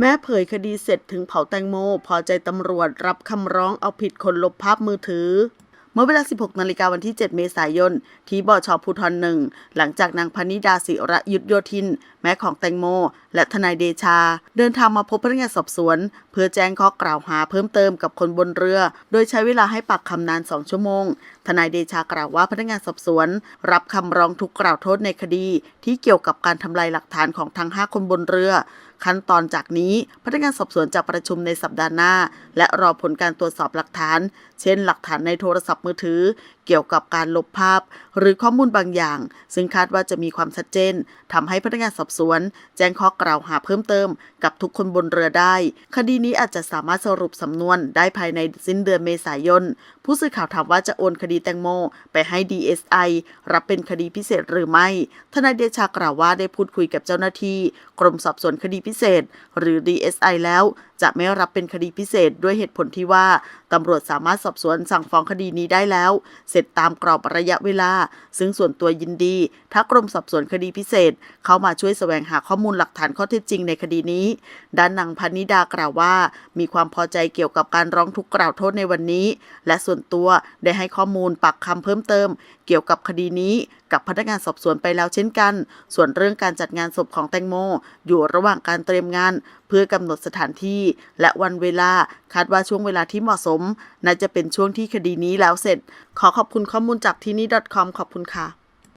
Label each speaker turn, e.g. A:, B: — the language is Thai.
A: แม่เผยคดีเสร็จถึงเผาแตงโม พอใจตำรวจรับคำร้องเอาผิดคนลบภาพมือถือ เมื่อเวลา 16 นาฬิกาวันที่ 7 เมษายน ที่บชภูทรหนึ่ง หลังจากนางพนิดาศิระยุทธโยธิน แม่ของแตงโม และทนายเดชา เดินทางมาพบพนักงานสอบสวน เพื่อแจ้งข้อกล่าวหาเพิ่มเติมกับคนบนเรือ โดยใช้เวลาให้ปากคำนาน 2 ชั่วโมง ทนายเดชากล่าวว่าพนักงานสอบสวน รับคำร้องทุกกล่าวโทษในคดี ที่เกี่ยวกับการทำลายหลักฐานของทั้ง 5 คนบนเรือขั้นตอนจากนี้พนักงานสอบสวนจะประชุมในสัปดาห์หน้า และรอผลการตรวจสอบหลักฐาน เช่น หลักฐานในโทรศัพท์มือถือ เกี่ยวกับการลบภาพ หรือข้อมูลบางอย่าง ซึ่งคาดว่าจะมีความชัดเจนทำให้พนักงานสอบสวน แจ้งข้อกล่าวหาเพิ่มเติม กับทุกคนบนเรือได้ คดีนี้อาจจะสามารถสรุปสำนวนได้ภายในสิ้นเดือนเมษายนผู้สื่อข่าวถามว่าจะโอนคดีแตงโม ไปให้ DSI รับเป็นคดีพิเศษหรือไม่ทนายเดชากล่าวว่าได้พูดคุยกับเจ้าหน้าที่ กรมสอบสวนคดีพิเศษ หรือ DSI แล้ว จะไม่รับเป็นคดีพิเศษด้วยเหตุผลที่ว่าตำรวจสามารถสอบสวนสั่งฟ้องคดีนี้ได้แล้ว เสร็จตามกรอบระยะเวลา ซึ่งส่วนตัวยินดี ถ้ากรมสอบสวนคดีพิเศษ เข้ามาช่วยแสวงหาข้อมูลหลักฐานข้อเท็จจริงในคดีนี้ ด้านนางพนิดากล่าวว่า มีความพอใจเกี่ยวกับการร้องทุกข์กล่าวโทษในวันนี้ และส่วนตัวได้ให้ข้อมูลปักคำเพิ่มเติม เกี่ยวกับคดีนี้กับพนักงานสอบสวนไปแล้วเช่นกัน ส่วนเรื่องการจัดงานศพของแตงโม อยู่ระหว่างการการเตรียมงาน เพื่อกำหนดสถานที่ และวันเวลาคาดว่าช่วงเวลาที่เหมาะสมน่าจะเป็นช่วงที่คดีนี้แล้วเสร็จ ขอขอบคุณข้อมูลจากที่นี่ .com ขอบคุณค่ะ